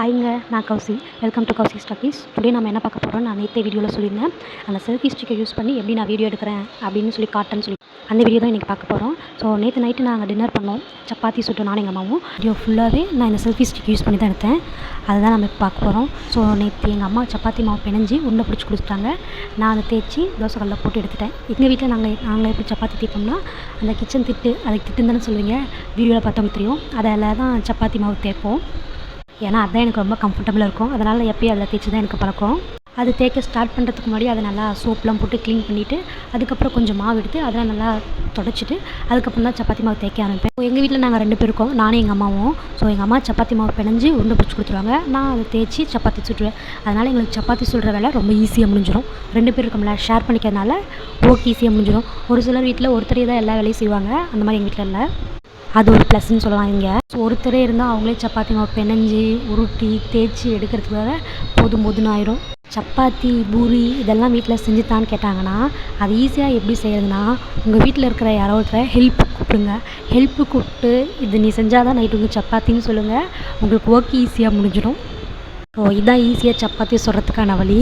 ஹாய்ங்க நான் Kousi. Welcome to Kousi ஸ்டாக்கீஸ் today நம்ம என்ன பார்க்க போகிறோம் நான் நேற்றே வீடியோவில் சொல்லியிருந்தேன். அந்த செல்ஃபி ஸ்டிக்கை யூஸ் பண்ணி எப்படி நான் வீடியோ எடுக்கிறேன் அப்படின்னு சொல்லி காட்டேன்னு சொல்லி அந்த வீடியோ தான் இன்றைக்கி பார்க்க போகிறோம் ஸோ நேற்று நைட்டு நாங்கள் டின்னர் பண்ணோம். சப்பாத்தி சுட்டு நானும் எங்கள் அம்மாவும். வீடியோ ஃபுல்லாகவே நான் இந்த செல்ஃபி ஸ்டிக் யூஸ் பண்ணி தான் எடுத்தேன். அதை தான் நம்ம இப்போ பார்க்க போகிறோம் ஸோ நேற்று எங்கள் அம்மா சப்பாத்தி மாவு பிணைஞ்சி உண்டை பிடிச்சி கொடுத்துட்டாங்க. நான் அதை தேய்ச்சி தோசைக்கல்லில் போட்டு எடுத்துட்டேன். எங்கள் வீட்டில் நாங்கள் நாங்கள் எப்படி சப்பாத்தி தேய்ப்போம்னா அந்த கிச்சன் திட்டு அதுக்கு திட்டுன்னு தானே சொல்லுவீங்க? வீடியோவில் பார்த்தவங்க தெரியும். அதில் தான் சப்பாத்தி மாவு தேய்ப்போம். ஏன்னா அதுதான் எனக்கு ரொம்ப கம்ஃபர்டபுளாக இருக்கும். அதனால் எப்பயும் அதில் தேய்ச்சி தான் எனக்கு பழக்கம். அது தேய்க்க ஸ்டார்ட் பண்ணுறதுக்கு முன்னாடி அதை நல்லா சோப்லாம் போட்டு க்ளீன் பண்ணிவிட்டு அதுக்கப்புறம் கொஞ்சம் மாவு எடுத்து அதெல்லாம் நல்லா தொடச்சிட்டு அதுக்கப்புறம் தான் சப்பாத்தி மாவு தேய்க்க ஆரம்பிப்பேன். எங்கள் வீட்டில் நாங்கள் ரெண்டு பேர் இருக்கோம். நானும் எங்கள் அம்மாவும். ஸோ எங்கள் அம்மா சப்பாத்தி மாவு பிணைஞ்சு உருண்டை பிடிச்சி கொடுத்துருவாங்க. நான் அதை தேய்ச்சி சப்பாத்தி சுட்டுருவேன். அதனால் எங்களுக்கு சப்பாத்தி சுடுற வேலை ரொம்ப ஈஸியாக முடிஞ்சிடும் ரெண்டு பேர் இருக்கோம்ல ஷேர் பண்ணிக்கிறதுனால ஓகே ஈஸியாக முடிஞ்சிடும் ஒரு சிலர் வீட்டில் ஒருத்தரே தான் எல்லா வேலையும் செய்வாங்க. அந்த மாதிரி எங்கள் வீட்டில் இல்லை. அது ஒரு ப்ளஸ்ன்னு சொல்லலாம் இங்கே. ஸோ ஒருத்தரே இருந்தால் அவங்களே சப்பாத்தி மாவு பிணைஞ்சி உருட்டி தேய்ச்சி எடுக்கிறதுக்காக போதும் போதுன்னு ஆயிரும். சப்பாத்தி பூரி இதெல்லாம் வீட்டில் செஞ்சுத்தான்னு கேட்டாங்கன்னா அது ஈஸியாக எப்படி செய்கிறதுன்னா உங்கள் வீட்டில் இருக்கிற யாரோ ஒருத்தரை ஹெல்ப் கூப்பிடுங்க. ஹெல்ப்பு கூப்பிட்டு இது நீ செஞ்சால் தான் நைட்டு உங்கள் சப்பாத்தின்னு சொல்லுங்கள் உங்களுக்கு ஒர்க் ஈஸியாக முடிஞ்சிடும். ஸோ இதான் ஈஸியாக சப்பாத்தி சொல்கிறதுக்கான வழி.